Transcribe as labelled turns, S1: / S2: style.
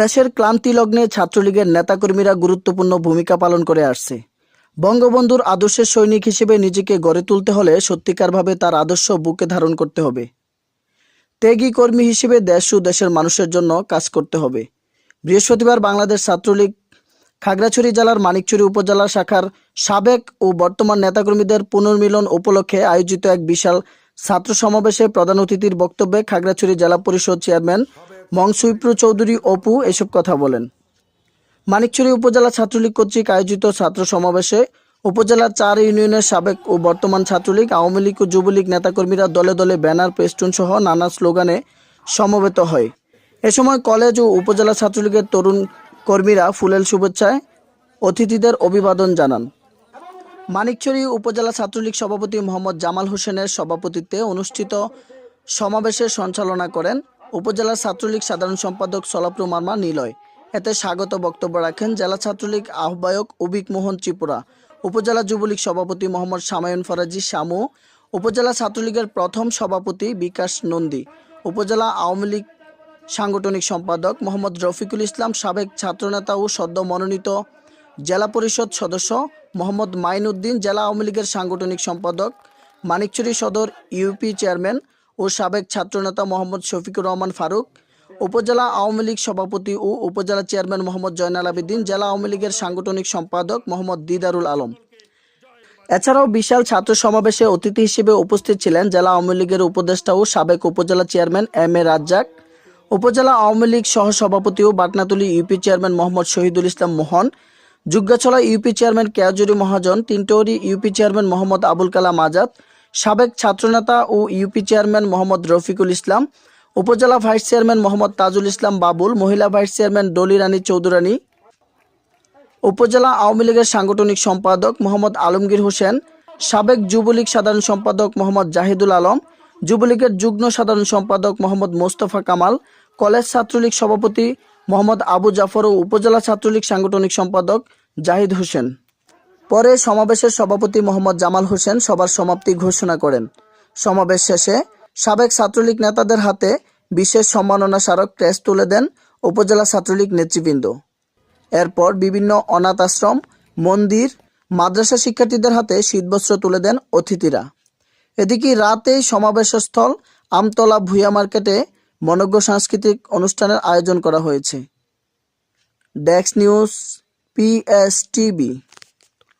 S1: দেশের ক্লান্তি লগ্নে ছাত্রলীগের নেতাকর্মীরা গুরুত্বপূর্ণ ভূমিকা পালন করে আসছে বঙ্গবন্ধুর আদর্শের সৈনিক হিসেবে নিজেকে গড়ে তুলতে হলে সত্যিকারভাবে তার আদর্শ বুকে ধারণ করতে হবে ত্যাগী কর্মী হিসেবে দেশ ও দেশের মানুষের জন্য কাজ করতে হবে বৃহস্পতিবার বাংলাদেশ ছাত্রলীগ খাগড়াছড়ি জেলার মানিকছড়ি উপজেলা শাখার সাবেক ও বর্তমান নেতাকর্মীদের পুনর্মিলন উপলক্ষে আয়োজিত এক বিশাল ছাত্র সমাবেশে প্রধান অতিথির বক্তব্যে খাগড়াছড়ি জেলা পরিষদ চেয়ারম্যান মংসুইপ্র চৌধুরী অপু এসব কথা বলেন মানিকছড়ি উপজেলা ছাত্রলীগ কর্তৃক আয়োজিত ছাত্র সমাবেশে উপজেলার চার ইউনিয়নের সাবেক ও বর্তমান ছাত্রলীগ আওয়ামী লীগ ও যুবলীগ নেতাকর্মীরা দলে দলে ব্যানার পেস্টুন সহ নানা স্লোগানে সমবেত হয় এ সময় কলেজ ও উপজেলা ছাত্রলীগের তরুণ কর্মীরা ফুলেল শুভেচ্ছায় অতিথিদের অভিবাদন জানান মানিকছড়ি উপজেলা ছাত্রলীগ সভাপতি মোহাম্মদ জামাল হোসেনের সভাপতিত্বে অনুষ্ঠিত সমাবেশের সঞ্চালনা করেন উপজেলা ছাত্রলীগ সাধারণ সম্পাদক সলাপ্রু মার্মা নিলয় এতে স্বাগত বক্তব্য রাখেন জেলা ছাত্রলীগ আহ্বায়ক উবিক মোহন ত্রিপুরা উপজেলা যুবলীগ সভাপতি মোহাম্মদ সামায়ন ফরাজি শামু উপজেলা ছাত্রলীগের প্রথম সভাপতি বিকাশ নন্দী উপজেলা আওয়ামী লীগ সাংগঠনিক সম্পাদক মোহাম্মদ রফিকুল ইসলাম সাবেক ছাত্রনেতা ও সদ্য মনোনীত জেলা পরিষদ সদস্য মোহাম্মদ মাইনুদ্দিন জেলা আওয়ামী লীগের সাংগঠনিক সম্পাদক মানিকচুরি সদর ইউপি চেয়ারম্যান ও সাবেক ছাত্রনেতা মোহাম্মদ শফিকুর রহমান ফারুক উপজেলা আওয়ামী লীগ সভাপতি ও উপজেলা চেয়ারম্যান মোহাম্মদ জয়নাল আবেদিন জেলা আওয়ামী লীগের সাংগঠনিক সম্পাদক মোহাম্মদ দিদারুল আলম এছাড়াও বিশাল ছাত্র সমাবেশে অতিথি হিসেবে উপস্থিত ছিলেন জেলা আওয়ামী লীগের উপদেষ্টা ও সাবেক উপজেলা চেয়ারম্যান এম এ রাজ্জাক উপজেলা আওয়ামী লীগ সহসভাপতি ও Batnatuli UP chairman Mohammad Shahidul Islam Mohan Juggachhola UP chairman Keyajuri Mahajan Tintouri UP chairman Mohammad Abul Kalam Azad সাবেক ছাত্রনেতা ও ইউপি চেয়ারম্যান মোহাম্মদ রফিকুল ইসলাম উপজেলা ভাইস চেয়ারম্যান মোহাম্মদ তাজুল ইসলাম বাবুল মহিলা ভাইস চেয়ারম্যান ডলি রানী চৌধুরানী উপজেলা আওয়ামী লীগের সাংগঠনিক সম্পাদক মোহাম্মদ আলমগীর হোসেন সাবেক যুবলীগ সাধারণ সম্পাদক মোহাম্মদ জাহিদুল আলম যুবলীগের যুগ্ম সাধারণ সম্পাদক মোহাম্মদ মোস্তফা কামাল কলেজ ছাত্রলীগ সভাপতি মোহাম্মদ আবু জাফর ও উপজেলা ছাত্রলীগ সাংগঠনিক সম্পাদক জাহিদ হোসেন পরে সমাবেশের সভাপতি মোহাম্মদ জামাল হোসেন সবার সমাপ্তি ঘোষণা করেন সমাবেশ শেষে সাবেক ছাত্রলীগ নেতাদের হাতে বিশেষ সম্মাননা স্মারক ক্রেস তুলে দেন উপজেলা ছাত্রলীগ নেতৃবৃন্দ এরপর বিভিন্ন অনাথ আশ্রম মন্দির মাদ্রাসা শিক্ষার্থীদের হাতে শীতবস্ত্র তুলে দেন অতিথিরা এদিকে রাতেই সমাবেশস্থল আমতলা ভুয়া মার্কেটে মনজ্ঞ সাংস্কৃতিক অনুষ্ঠানের আয়োজন করা হয়েছে ডেক্স নিউজ পিএস টিভি